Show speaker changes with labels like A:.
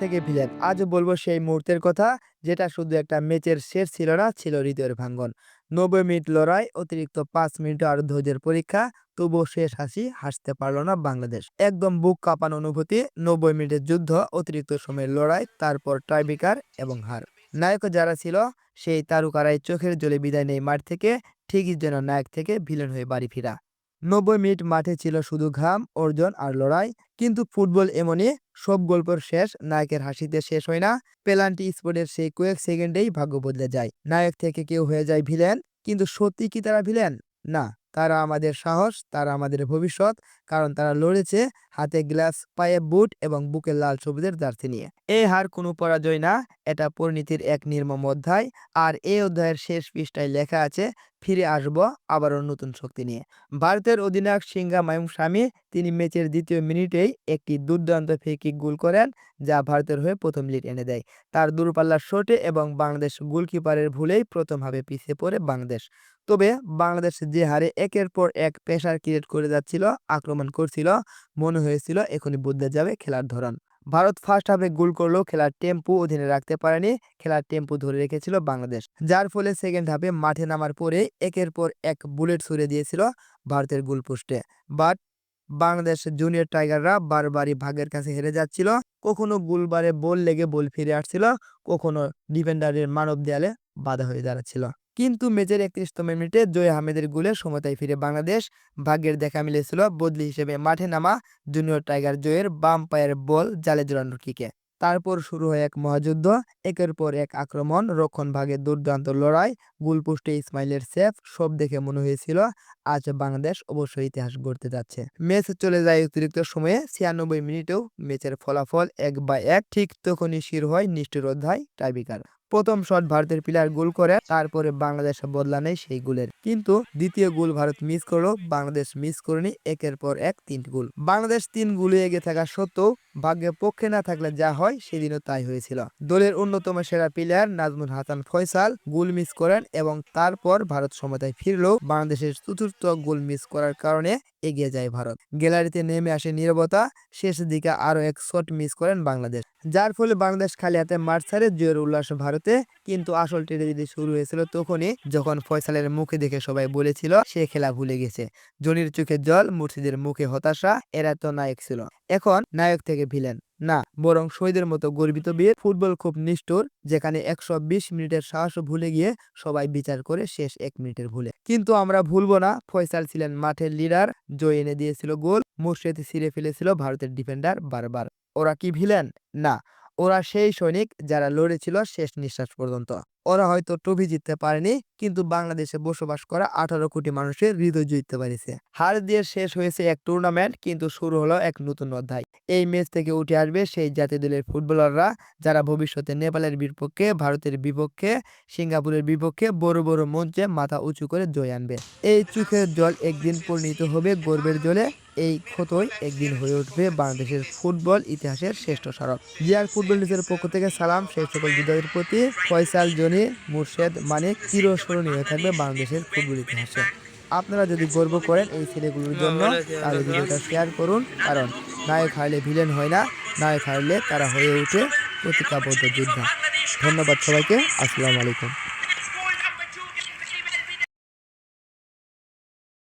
A: থেকে ভিলেন। আজও বলব সেই মুহূর্তের কথা, যেটা শুধু একটা ম্যাচের শেষ ছিল না, ছিল হৃদয়ের ভাঙ্গন। নব্বই মিনিট লড়াই, অতিরিক্ত পাঁচ মিনিট আর ধৈর্যের পরীক্ষা, তবুও শেষ হাসি হাসতে পারল না বাংলাদেশ। একদম বুক কাঁপানো অনুভূতি, নব্বই মিনিটের যুদ্ধ, অতিরিক্ত সময়ের লড়াই, তারপর টাইবিকার এবং হার। নায়ক যারা ছিল, সেই তারুকারাই চোখের জলে বিদায় নেই মাঠ থেকে, ঠিকই যেন নায়ক থেকে ভিলেন হয়ে বাড়ি ফিরা। নব্বই মিনিট মাঠে ছিল শুধু ঘাম, অর্জন আর লড়াই। কিন্তু ফুটবল এমনই, সব গল্পের শেষ, নায়কের হাসিতে শেষ হয় না। পেলান্টি স্পোর্টের সেই কয়েক সেকেন্ডেই ভাগ্য বদলে যায়। নায়ক থেকে কেউ হয়ে যায় ভিলেন, কিন্তু সত্যি কি তারা ভিলেন? না, তারা আমাদের সাহস, তারা আমাদের ভবিষ্যৎ, কারণ তারা লড়েছে হাতে গ্লাস, পায়ে বুট এবং বুকে লাল সবুজের জার্সি নিয়ে। এই হার কোনো পরাজয় না, এটা পরিণতির এক নির্মম অধ্যায়। আর এই অধ্যায়ের শেষ পৃষ্ঠায় লেখা আছে, ফিরে আসব আবারও নতুন শক্তি নিয়ে। ভারতের অধিনায়ক সিঙ্গা মায়ুম স্বামী, তিনি ম্যাচের দ্বিতীয় মিনিটেই একটি দুর্দান্ত ফ্রি গোল করেন, যা ভারতের হয়ে প্রথম লিড এনে দেয়। তার দূরপাল্লার শটে এবং বাংলাদেশ গোলকিপারের ভুলেই প্রথমভাবে পিছিয়ে পড়ে বাংলাদেশ। তবে বাংলাদেশ যে হারে একের পর এক প্রেশার ক্রিয়েট করে যাচ্ছিল, আক্রমণ করছিল, মনে হয়েছিল এখনই বদলে যাবে খেলার ধরন। ভারত ফার্স্ট হাফে গোল করলেও খেলার টেম্পু অধীনে রাখতে পারেনি, খেলার টেম্পু ধরে রেখেছিল বাংলাদেশ। যার ফলে সেকেন্ড হাফে মাঠে নামার পরে একের পর এক বুলেট ছুড়ে দিয়েছিল ভারতের গোলপোস্টে। বাট বাংলাদেশ জুনিয়র টাইগাররা বারবারই ভাগের কাছে হেরে যাচ্ছিল। কখনো গোলবারে বল লেগে বল ফিরে আসছিল, কখনো ডিফেন্ডারের মানব দেয়ালে বাধা হয়ে দাঁড়াচ্ছিল। কিন্তু ম্যাচের একত্রিশতম মিনিটে জয় আহমেদের গোলে সমতায় ফিরে বাংলাদেশ ভাগ্যের দেখা মিলেছিল বদলি হিসেবে মাঠে নামা জুনিয়র টাইগার জয়ের বাম পায়ের বল জালে জোরানোর কিকে। তারপর শুরু হয় এক মহাযুদ্ধ, একের পর এক আক্রমণ, রক্ষণ ভাগের দুর্দান্ত লড়াই, গোলপোস্টে ইসমাইলের সেফ, সব দেখে মনে হয়েছিল আজ বাংলাদেশ অবশ্যই ইতিহাস গড়তে যাচ্ছে। ম্যাচ চলে যায় অতিরিক্ত সময়ে, ছিয়ানব্বই মিনিটেও ম্যাচের ফলাফল এক বা এক, ঠিক তখনই শির হয় নিষ্ঠুর অধ্যায় টাইবিকার প্রথম শট ভারতের প্লেয়ার গোল করে, তারপরে বাংলাদেশ বদলা নেই সেই গোলের। কিন্তু দ্বিতীয় গোল ভারত মিস করল, বাংলাদেশ মিস করেনি, একের পর এক তিন গোল। বাংলাদেশ তিন গোলে এগিয়ে থাকা সত্ত্বেও ভাগ্যে পক্ষে না থাকলে যা হয় সেদিনও তাই হয়েছিল। দলের অন্যতম সেরা player Nazmul Hasan Faisal goal miss করেন এবং তারপর ভারত সমতায় ফিরলেও বাংলাদেশের চতুর্থ গোল মিস করার কারণে এগিয়ে যায় ভারত। গ্যালারিতে নেমে আসে নীরবতা শেষ দিকে আরও এক শট মিস করেন বাংলাদেশ। যার ফলে বাংলাদেশ খালি হাতে ছাড়ে জয়ের উল্লাস ভারতে কিন্তু আসল ট্রেজেডি শুরু হয়েছিল তখনই যখন ফয়সালের মুখে দেখে সবাই বলেছিল, সে খেলা ভুলে গেছে। জনির চোখে জল, মুর্শিদের মুখে হতাশা, এরা তো নায়ক ছিল। এখন নায়ক থেকে ভিলেন। না, বরং শহীদের মতো গর্বিত বীর, ফুটবল খুব নিষ্ঠুর, যেখানে একশো বিশ মিনিটের সাহস ভুলে গিয়ে সবাই বিচার করে শেষ এক মিনিটের ভুলে। কিন্তু আমরা ভুলবো না, ফয়সাল ছিলেন মাঠের লিডার, জয় এনে দিয়েছিল গোল, মুর্শিদ ছিঁড়ে ফেলেছিল ভারতের ডিফেন্ডার বারবার। ওরা কি ভিলেন? না ওরা সেই সৈনিক যারা লড়েছিল শেষ নিঃশ্বাস পর্যন্ত। ওরা হয়তো ট্রফি জিততে পারেনি, কিন্তু বাংলাদেশে বসবাস করা আঠারো কোটি মানুষের হৃদয় জিততে পারেছে। হার দিয়ে শেষ হয়েছে এক টুর্নামেন্ট কিন্তু শুরু হলো এক নতুন অধ্যায়। এই ম্যাচ থেকে উঠে আসবে সেই জাতীয় দলের ফুটবলাররা যারা ভবিষ্যতে নেপালের বিপক্ষে, ভারতের বিপক্ষে, সিঙ্গাপুরের বিপক্ষে বড় বড় মঞ্চে মাথা উঁচু করে জয় আনবে। এই চোখের জল একদিন পরিণত হবে গর্বের জলে, এই ক্ষতই একদিন হয়ে উঠবে বাংলাদেশের ফুটবল ইতিহাসের শ্রেষ্ঠ স্মারক। জিয়ার ফুটবল নিউজের পক্ষ থেকে সালাম, সেই সকল বিজয়ের প্রতি ফয়সাল জনি মুর্শেদ মানে চিরস্মরণীয় হয়ে থাকবে বাংলাদেশের ফুটবল ইতিহাসে। আপনারা যদি গর্ব করেন এই ছেলেগুলোর জন্য, তাহলে ভিডিওটা শেয়ার করুন, কারণ নায়ক হারলে ভিলেন হয় না, নায়ক হারলে তারা হয়ে ওঠে প্রতিজ্ঞাবদ্ধ যোদ্ধা। ধন্যবাদ সবাইকে, আসসালামু আলাইকুম।